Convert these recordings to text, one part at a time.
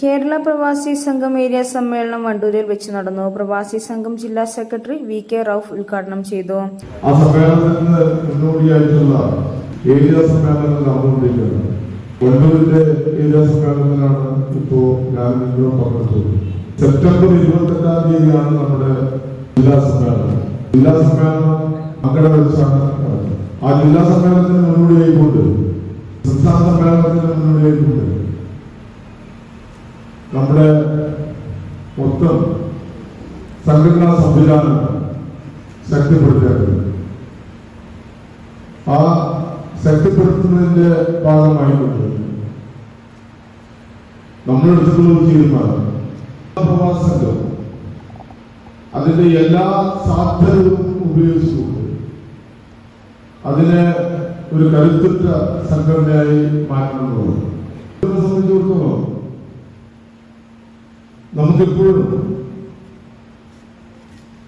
കേരള പ്രവാസി സംഘം ഏരിയ സമ്മേളനം വണ്ടൂരിൽ വെച്ച് നടന്നു. പ്രവാസി സംഘം ജില്ലാ സെക്രട്ടറി വി കെ റൌഫ് ഉദ്ഘാടനം ചെയ്തു. ആ സമ്മേളനത്തിന് മുന്നോടിയായിട്ടുള്ള ഏരിയ സമ്മേളനം നടന്നുകൊണ്ടിരിക്കുന്നത് വണ്ടൂരിന്റെ ഏരിയ സമ്മേളനത്തിലാണ് ഇപ്പോ ഞാൻ നിങ്ങളോട് പങ്കെടുത്തത് സെപ്റ്റംബർ ഇരുപത്തെട്ടാം തീയതിയാണ് നമ്മുടെ ജില്ലാ സമ്മേളനം. ജില്ലാ സമ്മേളനം മക്കളെ വെച്ചാണ് ആ ജില്ലാ സമ്മേളനത്തിന് മുന്നോടിയായിക്കൊണ്ട് സംസ്ഥാന സമ്മേളനത്തിന് മുന്നോടിയായിക്കൊണ്ട് നമ്മുടെ മൊത്തം സംഘടനാ സംവിധാനം ശക്തിപ്പെടുത്തേണ്ടത് ആ ശക്തിപ്പെടുത്തുന്നതിന്റെ ഭാഗമായിക്കൊണ്ട് നമ്മളെടുത്തിട്ടുള്ള ഒരു തീരുമാനം പ്രവാസംഗം അതിന്റെ എല്ലാ സാധ്യതകളും ഉപയോഗിച്ചുകൊണ്ട് അതിനെ ഒരു കരുത്തുറ്റ സംഘടനയായി മാറ്റണമെന്നുള്ളത്. സംബന്ധിച്ചിടത്തോളം നമുക്കെപ്പോഴും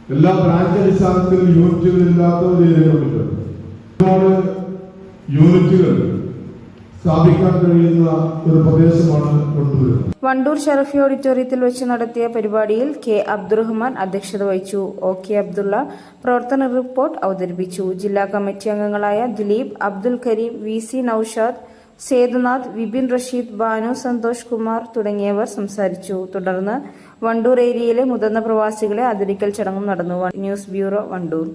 എല്ലാ ബ്രാഞ്ച് അടിസ്ഥാനത്തിൽ യൂണിറ്റുകൾ ഇല്ലാത്ത ഒരു ഏരിയ യൂണിറ്റുകൾ വണ്ടൂർ ഷെറഫി ഓഡിറ്റോറിയത്തിൽ വെച്ച് നടത്തിയ പരിപാടിയിൽ കെ അബ്ദുറഹ്മാൻ അധ്യക്ഷത വഹിച്ചു. ഒ കെ അബ്ദുള്ള പ്രവർത്തന റിപ്പോർട്ട് അവതരിപ്പിച്ചു. ജില്ലാ കമ്മിറ്റി അംഗങ്ങളായ ദിലീപ് അബ്ദുൽ കരീം വി സി നൌഷാദ് സേതുനാഥ് വിപിൻ റഷീദ് ബാനു സന്തോഷ് കുമാർ തുടങ്ങിയവർ സംസാരിച്ചു. തുടർന്ന് വണ്ടൂർ ഏരിയയിലെ മുതിർന്ന പ്രവാസികളെ ആദരിക്കൽ ചടങ്ങും നടന്നു. News bureau Wandoor.